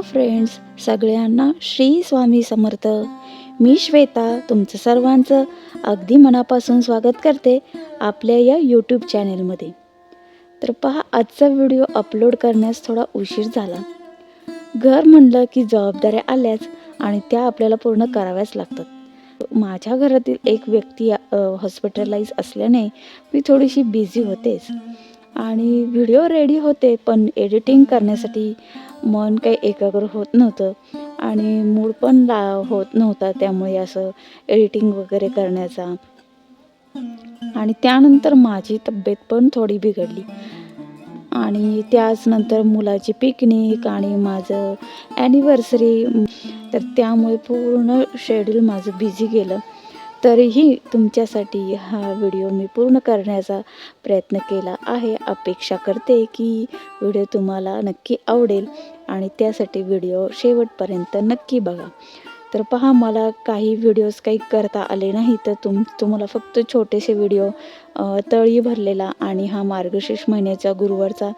Hello friends सगळ्यांना श्री स्वामी समर्थ. मी श्वेता तुमचं सर्वांचं अगदी मनापासून स्वागत करते आपल्या या यूट्यूब चॅनेलमध्ये तर पहा आजचा व्हिडिओ अपलोड करण्यास थोडा उशीर झाला. घर म्हणलं की जबाबदाऱ्या आल्याच आणि त्या आपल्याला पूर्ण कराव्याच लागतात. माझ्या घरातील एक व्यक्ती हॉस्पिटलाइज असल्याने मी थोडीशी बिझी होतेच. आणि व्हिडिओ रेडी होते पण एडिटिंग करण्यासाठी मन काही एकाग्र होत नव्हतं आणि मूड पण ला होत नव्हता त्यामुळे असं एडिटिंग वगैरे करण्याचा. आणि त्यानंतर माझी तब्येत पण थोडी बिघडली. आणि त्याचनंतर मुलाची पिकनिक आणि माझं ॲनिव्हर्सरी तर त्यामुळे पूर्ण शेड्यूल माझं बिझी गेलं. तरीही तुमच्यासाठी हा व्हिडिओ मी पूर्ण करण्याचा प्रयत्न केला आहे. अपेक्षा करते की व्हिडिओ तुम्हाला नक्की आवडेल आणि त्यासाठी व्हिडिओ शेवटपर्यंत नक्की बघा. तर पहा मला काही व्हिडिओज काही करता आले नाही तर तुम तुम्हाला फक्त छोटेसे व्हिडिओ तळी भरलेला आणि हा मार्गशीर्ष महिन्याचा गुरुवारचा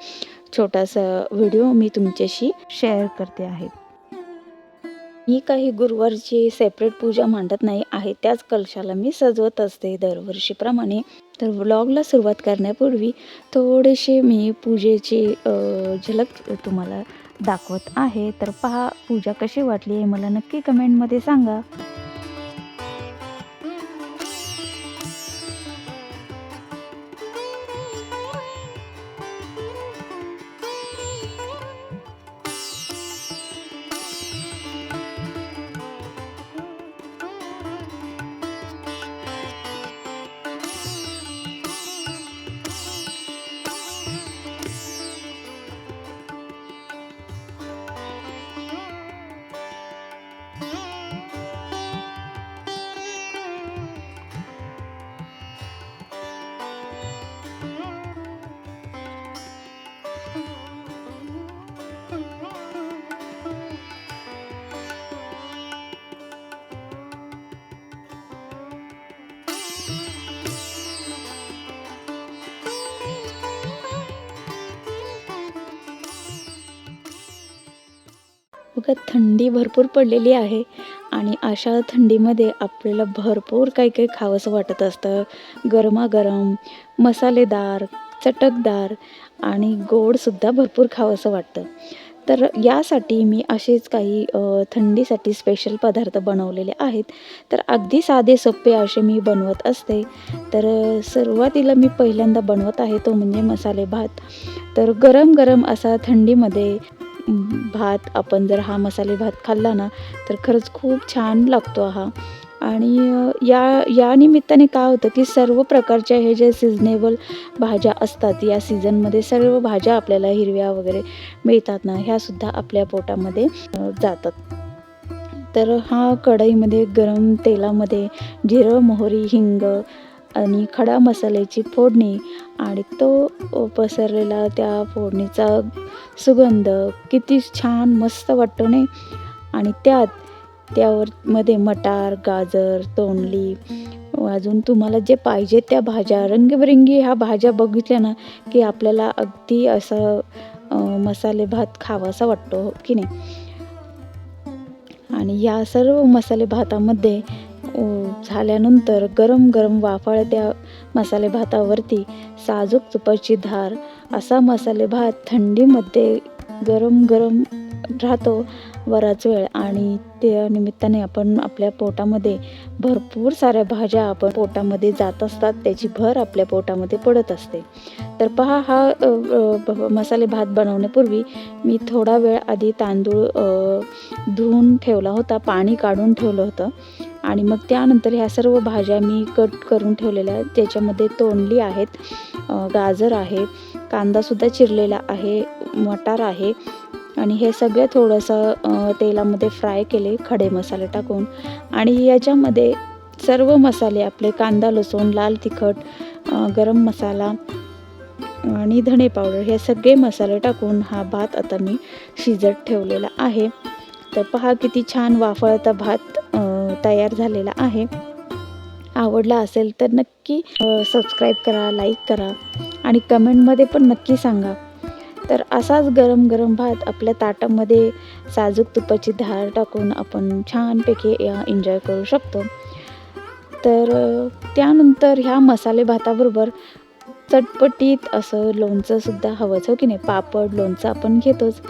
छोटासा व्हिडिओ मी तुमच्याशी शेअर करते आहे. मी काही गुरुवारची सेपरेट पूजा मांडत नाही आहे त्याच कलशाला मी सजवत असते दरवर्षीप्रमाणे. तर व्लॉगला सुरुवात करण्यापूर्वी थोडेसे मी पूजेची झलक तुम्हाला दाखवत आहे. तर पहा पूजा कशी वाटली आहे मला नक्की कमेंटमध्ये सांगा. बघा थंडी भरपूर पडलेली आहे आणि अशा थंडीमध्ये आपल्याला भरपूर काही काही खावंसं वाटत असतं. गरमागरम मसालेदार चटकदार आणि गोडसुद्धा भरपूर खावंसं वाटतं. तर यासाठी मी असेच काही थंडीसाठी स्पेशल पदार्थ बनवलेले आहेत. तर अगदी साधे सोपे असे मी बनवत असते. तर सुरुवातीला मी पहिल्यांदा बनवत आहे तो म्हणजे मसाले भात. तर गरम गरम असा थंडीमध्ये भात आपण जर हा मसाले भात खाल्ला ना तर खरंच खूप छान लागतो हा. आणि या या निमित्ताने काय होतं की सर्व प्रकारच्या हे जे सिजनेबल भाज्या असतात या सीझनमध्ये सर्व भाज्या आपल्याला हिरव्या वगैरे मिळतात ना ह्यासुद्धा आपल्या पोटामध्ये जातात. तर हा कढईमध्ये गरम तेलामध्ये जिरं मोहरी हिंग आणि खडा मसाल्याची फोडणी आणि तो पसरलेला त्या फोडणीचा सुगंध किती छान मस्त वाटतो नाही? आणि त्यात त्यावर मध्ये मटार गाजर तोंडली अजून तुम्हाला जे पाहिजे त्या भाज्या रंगबिरंगी ह्या भाज्या बघितल्या ना की आपल्याला अगदी असं मसाले भात खावासा वाटतो हो की नाही? आणि या सर्व मसाले भातामध्ये झाल्यानंतर गरम गरम वाफाळ त्या मसाले भातावरती साजूक तुपाची धार. असा मसाले भात थंडीमध्ये गरम गरम राहतो बराच वेळ आणि त्या निमित्ताने आपण आपल्या पोटामध्ये भरपूर साऱ्या भाज्या आपण पोटामध्ये जात असतात त्याची भर आपल्या पोटामध्ये पडत असते. तर पहा हा मसाले भात बनवण्यापूर्वी मी थोडा वेळ आधी तांदूळ धुवून ठेवला होता पाणी काढून ठेवलं होतं. आणि मग त्यानंतर ह्या सर्व भाज्या मी कट करून ठेवलेल्या आहेत. त्याच्यामध्ये तोंडली आहेत गाजर आहे कांदासुद्धा चिरलेला आहे मटार आहे. आणि हे सगळे थोडंसं तेलामध्ये फ्राय केले खडे मसाले टाकून. आणि याच्यामध्ये सर्व मसाले आपले कांदा लसूण लाल तिखट गरम मसाला आणि धणे पावडर हे सगळे मसाले टाकून हा भात आता मी शिजत ठेवलेला आहे. तर पहा किती छान वाफळता भात तयार झालेला आहे. आवडला असेल तर नक्की सबस्क्राईब करा लाईक करा आणि कमेंटमध्ये पण नक्की सांगा. तर असाच गरम गरम भात आपल्या ताटामध्ये साजूक तुपाची धार टाकून आपण छानपैकी एन्जॉय करू शकतो. तर त्यानंतर ह्या मसाले भाताबरोबर चटपटीत असं लोणचंसुद्धा हवंच हो की नाही? पापड लोणचं आपण घेतोच.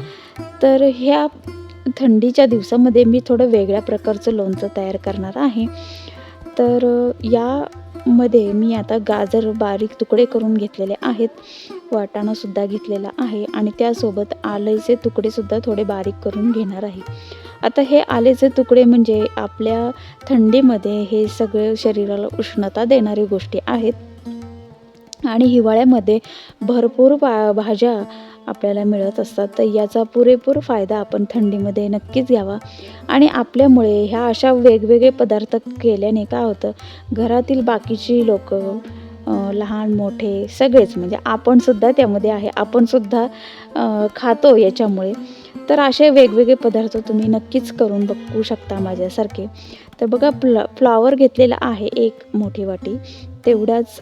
तर ह्या थंडीच्या दिवसामध्ये मी थोडं वेगळ्या प्रकारचं लोणचं तयार करणार आहे. तर यामध्ये मी आता गाजर बारीक तुकडे करून घेतलेले आहेत. वाटाणासुद्धा घेतलेला आहे आणि त्यासोबत आलेचे तुकडेसुद्धा थोडे बारीक करून घेणार आहे. आता हे आलेचे तुकडे म्हणजे आपल्या थंडीमध्ये हे सगळे शरीराला उष्णता देणारी गोष्टी आहेत. आणि हिवाळ्यामध्ये भरपूर भा भाज्या आपल्याला मिळत असतात तर याचा पुरेपूर फायदा आपण थंडीमध्ये नक्कीच घ्यावा. आणि आपल्यामुळे ह्या अशा वेगवेगळे पदार्थ केल्याने काय होतं घरातील बाकीची लोक लहान मोठे सगळेच म्हणजे आपणसुद्धा त्यामध्ये आहे आपणसुद्धा खातो याच्यामुळे. तर असे वेगवेगळे पदार्थ तुम्ही नक्कीच करून बघू शकता माझ्यासारखे. तर बघा फ्ला फ्लॉवर घेतलेला आहे एक मोठी वाटी. तेवढाच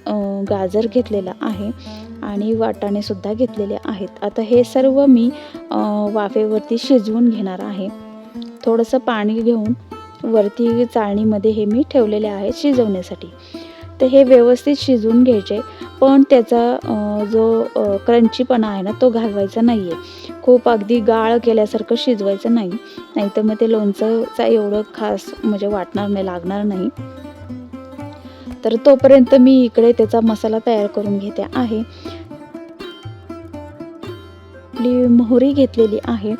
गाजर घेतलेला आहे आणि वाटाणेसुद्धा घेतलेले आहेत. आता हे सर्व मी वाफेवरती शिजवून घेणार आहे. थोडंसं पाणी घेऊन वरती चाळणीमध्ये हे मी ठेवलेले आहे शिजवण्यासाठी. तर हे व्यवस्थित शिजवून घ्यायचे पण त्याचा जो क्रंचीपणा आहे ना तो घालवायचा नाही आहे खूप अगदी गाळ केल्यासारखं शिजवायचं नाही नाहीतर मग ते लोणचंचा एवढं खास म्हणजे वाटणार नाही लागणार नाही. तर तोपर्यंत मी इकडे त्याचा मसाला तयार करून घेते आहे. आपली मोहरी घेतलेली आहे.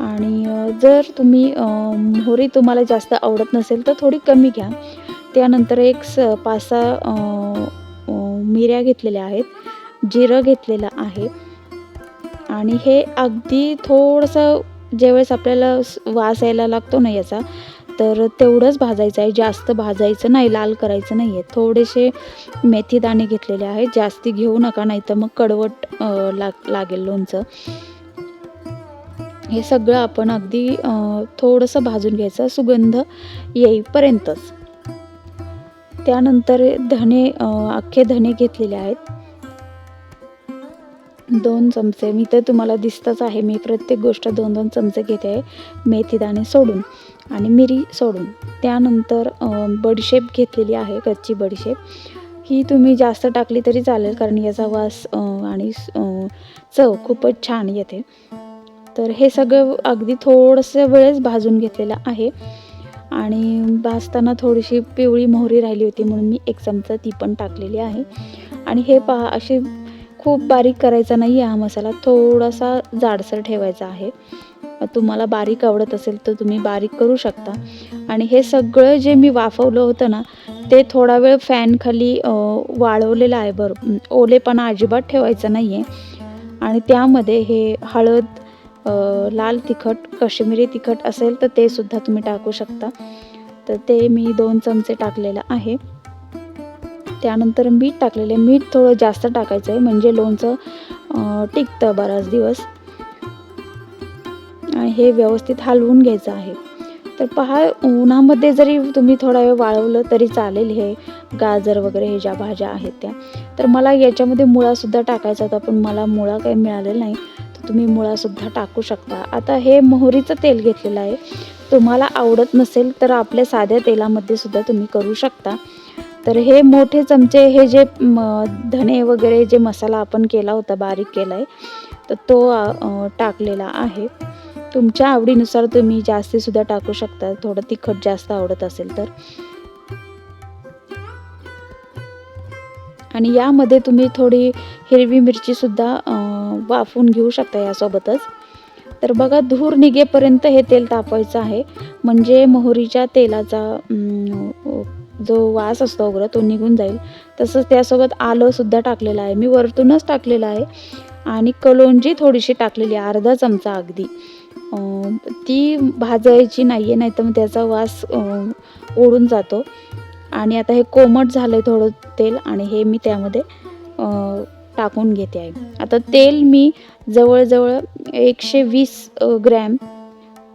आणि जर तुम्ही मोहरी तुम्हाला जास्त आवडत नसेल तर थोडी कमी घ्या. त्यानंतर एक स पाच सहा मिऱ्या घेतलेल्या आहेत. जिरं घेतलेलं आहे. आणि हे अगदी थोडंसं ज्यावेळेस आपल्याला वास यायला लागतो ना याचा तर तेवढंच भाजायचं आहे. जास्त भाजायचं नाही लाल करायचं नाही आहे थोडेसे मेथी दाणे घेतलेले आहेत. जास्ती घेऊ नका नाही तर मग कडवट लाग लागेल लोणचं. हे सगळं आपण अगदी थोडंसं भाजून घ्यायचं. सुगंध येईपर्यंतच. त्यानंतर धने अख्खे धने घेतलेले आहेत. दोन चमचे. मी तर तुम्हाला दिसतच आहे. मी प्रत्येक गोष्ट दोन दोन चमचे घेते आहे. मेथीदाणे सोडून. आणि मिरी सोडून. त्यानंतर बडीशेप घेतलेली आहे कच्ची बडीशेप. ही तुम्ही जास्त टाकली तरी चालेल कारण याचा वास आणि चव खूपच छान येते. तर हे सगळं अगदी थोडंसं वेळेस भाजून घेतलेलं आहे. आणि भाजताना थोडीशी पिवळी मोहरी राहिली होती म्हणून मी एक चमचा ती पण टाकलेली आहे. आणि हे पहा अशी खूप बारीक करायचा नाही आहे हा मसाला थोडासा जाडसर ठेवायचा आहे. तुम्हाला बारीक आवडत असेल तर तुम्ही बारीक करू शकता. आणि हे सगळं जे मी वाफवलं होतं ना ते थोडा वेळ फॅनखाली वाळवलेलं आहे बरं. ओलेपणा अजिबात ठेवायचा नाही आहे आणि त्यामध्ये हे हळद लाल तिखट कश्मीरी तिखट असेल तर ते सुद्धा तुम्ही टाकू शकता. तर ते मी दोन चमचे टाकलेलं आहे. त्यानंतर मीठ टाकलेलं आहे. मीठ थोडं जास्त टाकायचं आहे. म्हणजे लोणचं टिकतं बराच दिवस. आणि हे व्यवस्थित हलवून घ्यायचं आहे. तर पहा उन्हामध्ये जरी तुम्ही थोडा वेळ वाळवलं तरी चालेल हे. गाजर वगैरे हे ज्या भाज्या आहेत त्या. तर मला याच्यामध्ये मुळासुद्धा टाकायचा होता पण मला मुळा काही मिळालेला नाही. तर तुम्ही मुळासुद्धा टाकू शकता. आता हे मोहरीचं तेल घेतलेलं आहे. तुम्हाला आवडत नसेल तर आपल्या साध्या तेलामध्ये सुद्धा तुम्ही करू शकता. तर हे मोठे चमचे हे जे म, धने वगैरे जे मसाला आपण केला होता बारीक केला आहे तर तो टाकलेला आहे. तुमच्या आवडीनुसार तुम्ही जास्तीसुद्धा टाकू शकता. थोडं तिखट जास्त आवडत असेल तर. आणि यामध्ये तुम्ही थोडी हिरवी मिरचीसुद्धा अ, वाफवून घेऊ शकता यासोबतच. तर बघा धूर निघेपर्यंत हे तेल तापवायचं आहे. म्हणजे मोहरीच्या तेलाचा जो वास असतो वगैरे तो निघून जाईल. तसंच त्यासोबत आलंसुद्धा टाकलेलं आहे. मी वरतूनच टाकलेलं आहे. आणि कलोंजी थोडीशी टाकलेली आहे अर्धा चमचा अगदी. ती भाजायची नाही आहे नाही तर मग त्याचा वास ओढून जातो. आणि आता हे कोमट झालं आहे थोडं तेल आणि हे मी त्यामध्ये टाकून घेते आहे आता तेल मी जवळजवळ एकशे वीस ग्रॅम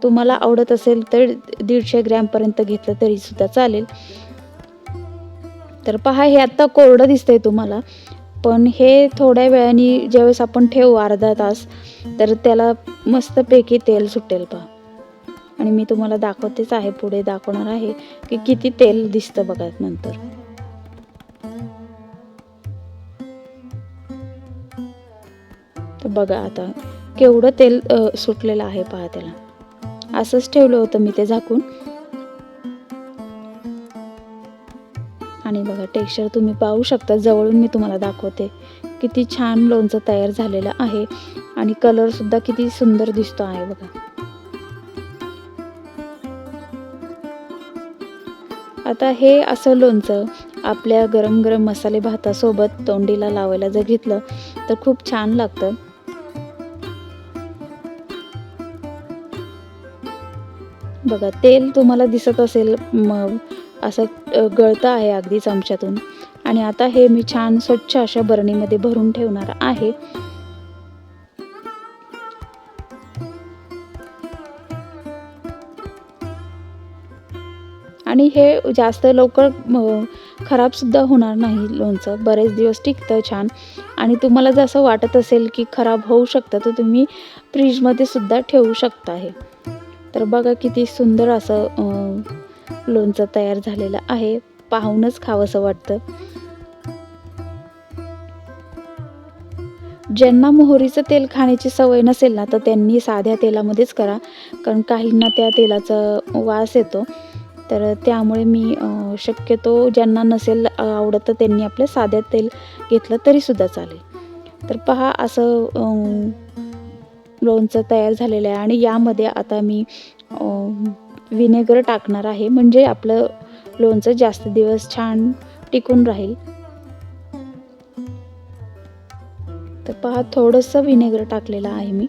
तुम्हाला आवडत असेल तर दीडशे ग्रॅमपर्यंत घेतलं तरीसुद्धा चालेल. तर पहा हे आत्ता कोरडं दिसतंय तुम्हाला. पण हे थोड्या वेळाने ज्यावेळेस आपण ठेवू अर्धा तास तर त्याला मस्तपैकी तेल सुटेल पहा. आणि मी तुम्हाला दाखवतेच आहे पुढे दाखवणार आहे की किती तेल दिसतं बघा नंतर. तर बघा आता केवढं तेल सुटलेलं आहे पहा त्याला. असंच ठेवलं होतं मी ते झाकून. आणि बघा टेक्स्चर तुम्ही पाहू शकता. जवळून मी तुम्हाला दाखवते. किती छान लोणचं तयार झालेलं आहे. आणि कलर सुद्धा किती सुंदर दिसतो आहे बघा. आता हे असं लोणचं आपल्या गरम गरम मसाले भातासोबत तोंडीला लावायला जर घेतलं तर खूप छान लागतं. बघा तेल तुम्हाला दिसत असेल मग असं गळतं आहे अगदी चमच्यातून आणि आता हे मी छान स्वच्छ अशा बरणीमध्ये भरून ठेवणार आहे. आणि हे जास्त लवकर खराब खराबसुद्धा होणार नाही लोणचं. बरेच दिवस टिकतं छान. आणि तुम्हाला जर असं वाटत असेल की खराब होऊ शकतं तर तुम्ही फ्रीजमध्ये सुद्धा ठेवू शकता हे. तर बघा किती सुंदर असं लोणचं तयार झालेलं आहे. पाहूनच खावंसं वाटतं. ज्यांना मोहरीचं तेल खाण्याची सवय नसेल ना तर त्यांनी साध्या तेलामध्येच करा. कारण काहींना त्या तेलाचा वास येतो. तर त्यामुळे मी शक्यतो ज्यांना नसेल आवडत तर त्यांनी आपलं साध्या तेल घेतलं तरीसुद्धा चालेल. तर पहा असं लोणचं तयार झालेलं आहे. आणि यामध्ये आता मी विनेगर टाकणार आहे. म्हणजे आपलं लोणचं जास्त दिवस छान टिकून राहील. तर पहा थोडंसं विनेगर टाकलेलं आहे मी.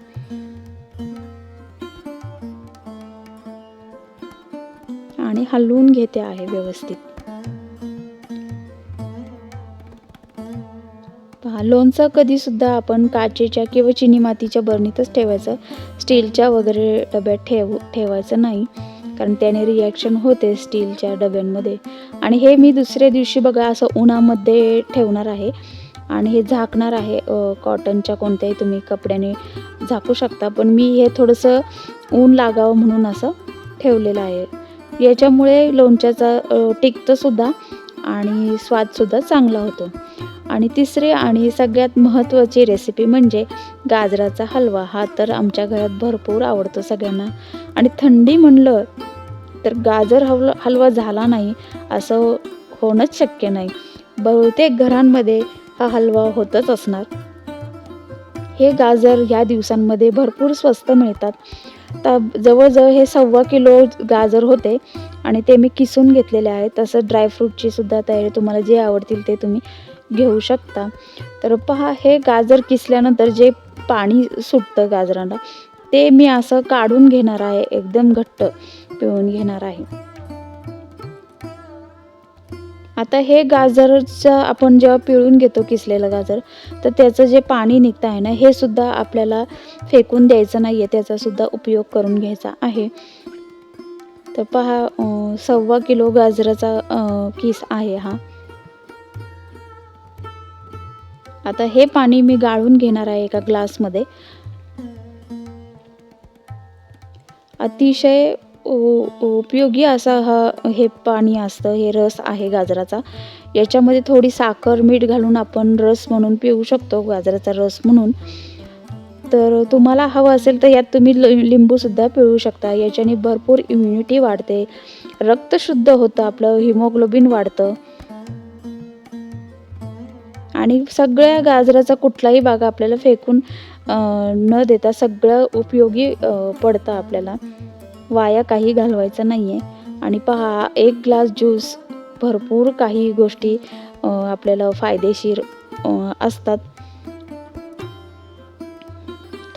आणि हलवून घेते आहे व्यवस्थित. पहा लोणचं कधी सुद्धा आपण काचेच्या किंवा चिनी मातीच्या बरणीतच ठेवायचं. स्टीलच्या वगैरे डब्यात ठेव ठेवायचं नाही. कारण त्याने रिॲक्शन होते स्टीलच्या डब्यांमध्ये. आणि हे मी दुसऱ्या दिवशी बघा असं उन्हामध्ये ठेवणार आहे. आणि हे झाकणार आहे कॉटनच्या कोणत्याही तुम्ही कपड्याने झाकू शकता. पण मी हे थोडंसं ऊन लागावं म्हणून असं ठेवलेलं आहे. याच्यामुळे लोणच्याचा टिकतंसुद्धा आणि स्वादसुद्धा चांगला होतो. आणि तिसरी आणि सगळ्यात महत्त्वाची रेसिपी म्हणजे गाजराचा हलवा. हा तर आमच्या घरात भरपूर आवडतो सगळ्यांना. आणि थंडी म्हणलं तर गाजर हलवा हलवा झाला नाही असं होणंच शक्य नाही. बहुतेक घरांमध्ये हा हलवा होतच असणार. हे गाजर ह्या दिवसांमध्ये भरपूर स्वस्त मिळतात. तर जवळजवळ हे सव्वा किलो गाजर होते आणि ते मी किसून घेतलेले आहे तसं ड्रायफ्रूटची सुद्धा तयारी तुम्हाला जे आवडतील ते तुम्ही घेऊ शकता. तर पहा हे गाजर किसल्यानंतर जे पाणी सुटतं गाजराला ते मी असं काढून घेणार आहे एकदम घट्ट पिळून घेणार आहे. आता हे गाजरचं आपण जेव्हा पिळून घेतो किसलेलं गाजर तर त्याचं जे पाणी निघतं आहे ना हे सुद्धा आपल्याला फेकून द्यायचं नाही आहे त्याचा सुद्धा उपयोग करून घ्यायचा आहे. तर पहा सव्वा किलो गाजराचा किस आहे हा. आता हे पाणी मी गाळून घेणार आहे एका ग्लासमध्ये. अतिशय उ- उपयोगी असा हा हे पाणी असतं हे रस आहे गाजराचा. याच्यामध्ये थोडी साखर मीठ घालून आपण रस म्हणून पिऊ शकतो गाजराचा रस म्हणून. तर तुम्हाला हवं असेल तर यात तुम्ही लिंबूसुद्धा पिळू शकता. याच्याने भरपूर इम्युनिटी वाढते. रक्त शुद्ध होतं आपलं हिमोग्लोबिन वाढतं. आणि सगळ्या गाजराचा कुठलाही भाग आपल्याला फेकून न देता सगळं उपयोगी पडतं आपल्याला. वाया काही घालवायचं नाही आहे आणि पहा एक ग्लास ज्यूस भरपूर काही गोष्टी आपल्याला फायदेशीर असतात.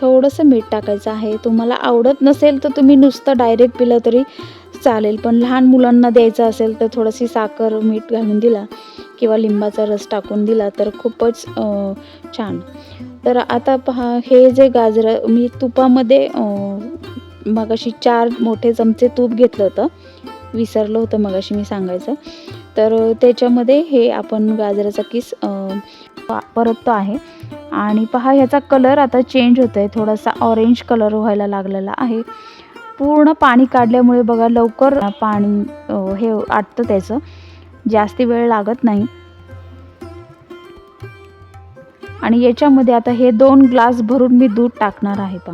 थोडंसं मीठ टाकायचं आहे. तुम्हाला आवडत नसेल तर तुम्ही नुसतं डायरेक्ट पिलं तरी चालेल. पण लहान मुलांना द्यायचं असेल तर थोडीशी साखर मीठ घालून दिला. किंवा लिंबाचा रस टाकून दिला तर खूपच छान. तर आता पहा हे जे गाजरं मी तुपामध्ये मगाशी चार मोठे चमचे तूप घेतलं होतं. विसरलं होतं मगाशी मी सांगायचं. तर त्याच्यामध्ये हे आपण गाजराचा किस परत परततो आहे. आणि पहा ह्याचा कलर आता चेंज होतो आहे थोडासा ऑरेंज कलर व्हायला लागलेला आहे. पूर्ण पाणी काढल्यामुळे बघा लवकर पाणी हे आटतं त्याचं. जास्ती वेळ लागत नाही. आणि याच्यामध्ये आता हे दोन ग्लास भरून मी दूध टाकणार आहे पा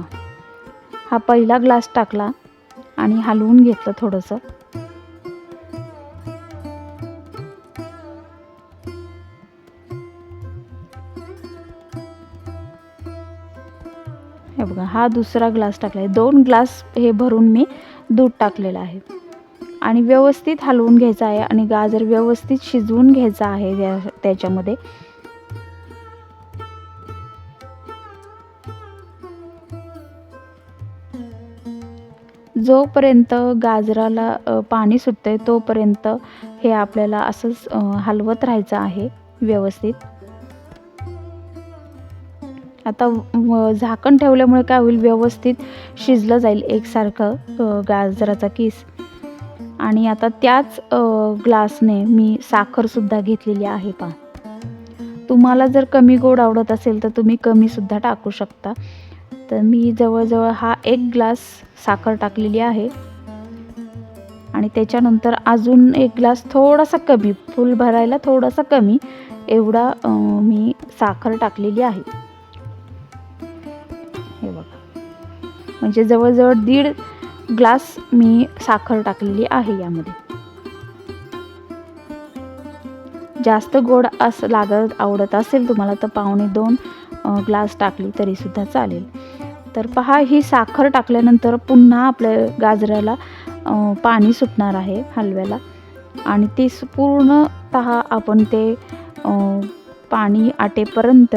हा पहिला ग्लास टाकला आणि हलवून घेतलं थोडंसं. हे बघा हा दुसरा ग्लास टाकला आहे. दोन ग्लास हे भरून मी दूध टाकलेलं आहे. आणि व्यवस्थित हलवून घ्यायचं आहे आणि गाजर व्यवस्थित शिजवून घ्यायचं आहे त्या- त्याच्यामध्ये. जोपर्यंत गाजराला पाणी पाणी सुटतंय तोपर्यंत हे आपल्याला असंच हलवत राहायचं आहे व्यवस्थित. आता झाकण ठेवल्यामुळे काय होईल? व्यवस्थित शिजलं जाईल एकसारखं गाजराचा किस. आणि आता त्याच ग्लासने मी साखरसुद्धा घेतलेली आहे पा तुम्हाला जर कमी गोड आवडत असेल तर तुम्ही कमीसुद्धा टाकू शकता. तर मी जवळजवळ हा एक ग्लास साखर टाकलेली आहे. आणि त्याच्यानंतर अजून एक ग्लास थोडासा कमी फुल भरायला थोडासा कमी एवढा मी साखर टाकलेली आहे. हे बघा. म्हणजे जवळजवळ दीड ग्लास मी साखर टाकलेली आहे यामध्ये. जास्त गोड असं लागत आवडत असेल तुम्हाला तर पावणे दोन ग्लास टाकली तरीसुद्धा चालेल. तर पहा ही साखर टाकल्यानंतर पुन्हा आपल्या गाजराला पाणी सुटणार आहे हलव्याला. आणि ते स- पूर्णतः आपण ते पाणी आटेपर्यंत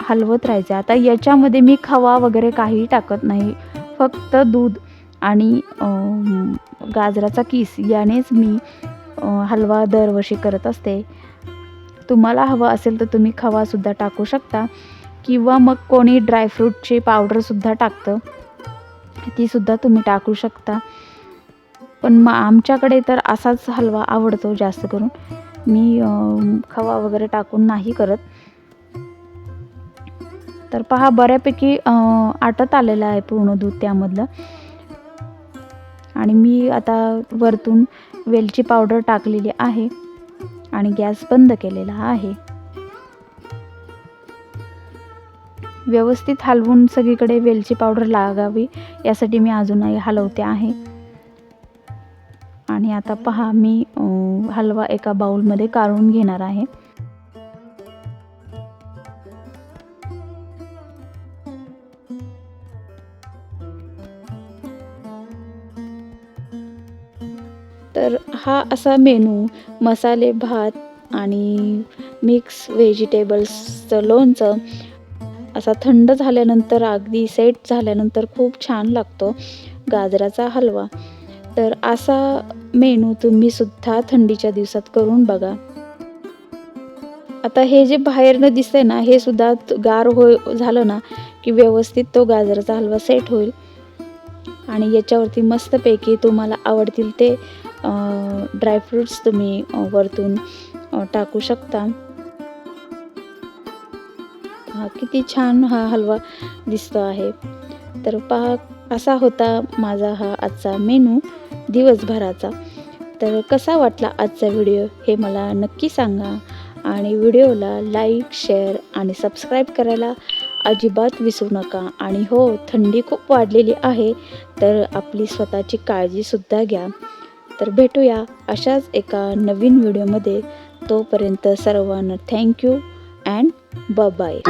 हलवत राहायचं. आता याच्यामध्ये मी खवा वगैरे काही टाकत नाही. फक्त दूध आणि गाजराचा किस यानेच मी हलवा दरवर्षी करत असते. तुम्हाला हवं असेल तर तुम्ही खवासुद्धा टाकू शकता किंवा मग कोणी ड्रायफ्रूटची पावडरसुद्धा टाकतं तीसुद्धा तुम्ही टाकू शकता. पण मग आमच्याकडे तर असाच हलवा आवडतो जास्त करून. मी खवा वगैरे टाकून नाही करत. तर पहा बऱ्यापैकी आटत आलेलं आहे पूर्ण दूध त्यामधलं. आणि मी आता वरतून वेलची पावडर टाकलेली आहे आणि गॅस बंद केलेला आहे. व्यवस्थित हलवून सगळीकडे वेलची पावडर लागावी यासाठी मी अजूनही हलवते आहे. आणि आता पहा मी हलवा एका बाऊलमध्ये काढून घेणार आहे. तर हा असा मेनू मसाले भात आणि मिक्स व्हेजिटेबल्सचं लोणचं. असा थंड झाल्यानंतर अगदी सेट झाल्यानंतर खूप छान लागतो गाजराचा हलवा. तर असा मेनू तुम्हीसुद्धा थंडीच्या दिवसात करून बघा. आता हे जे बाहेरनं दिसतंय ना हे सुद्धा गार हो झालं ना की व्यवस्थित तो गाजराचा हलवा सेट होईल. आणि याच्यावरती मस्तपैकी तुम्हाला आवडतील ते ड्रायफ्रूट्स तुम्ही वरतून टाकू शकता. हा किती छान हा हलवा दिसतो आहे. तर पहा असा होता माझा हा आजचा मेनू दिवसभराचा. तर कसा वाटला आजचा व्हिडिओ हे मला नक्की सांगा. आणि व्हिडिओला लाईक शेअर आणि सबस्क्राईब करायला अजिबात विसरू नका. आणि हो थंडी खूप वाढलेली आहे तर आपली स्वतःची काळजीसुद्धा घ्या. तर भेटूया अशाच एका नवीन व्हिडिओमध्ये. तोपर्यंत सर्वांना थँक्यू अँड बाय